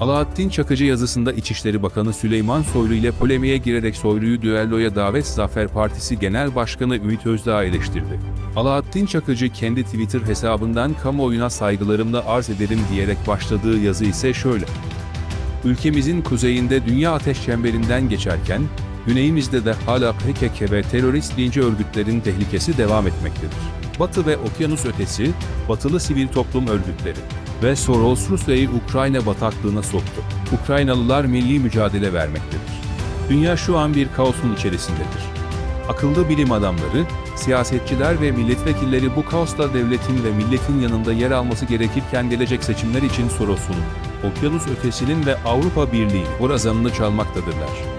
Alaaddin Çakıcı yazısında İçişleri Bakanı Süleyman Soylu ile polemiğe girerek Soylu'yu düelloya davet Zafer Partisi Genel Başkanı Ümit Özdağ eleştirdi. Alaaddin Çakıcı kendi Twitter hesabından kamuoyuna saygılarımla arz ederim diyerek başladığı yazı ise şöyle. Ülkemizin kuzeyinde dünya ateş çemberinden geçerken, güneyimizde de hala PKK ve terörist linci örgütlerin tehlikesi devam etmektedir. Batı ve okyanus ötesi, batılı sivil toplum örgütleri ve Soros Rusya'yı Ukrayna bataklığına soktu. Ukraynalılar milli mücadele vermektedir. Dünya şu an bir kaosun içerisindedir. Akıllı bilim adamları, siyasetçiler ve milletvekilleri bu kaosla devletin ve milletin yanında yer alması gerekirken gelecek seçimler için Soros'un, okyanus ötesinin ve Avrupa Birliği borazanını çalmaktadırlar.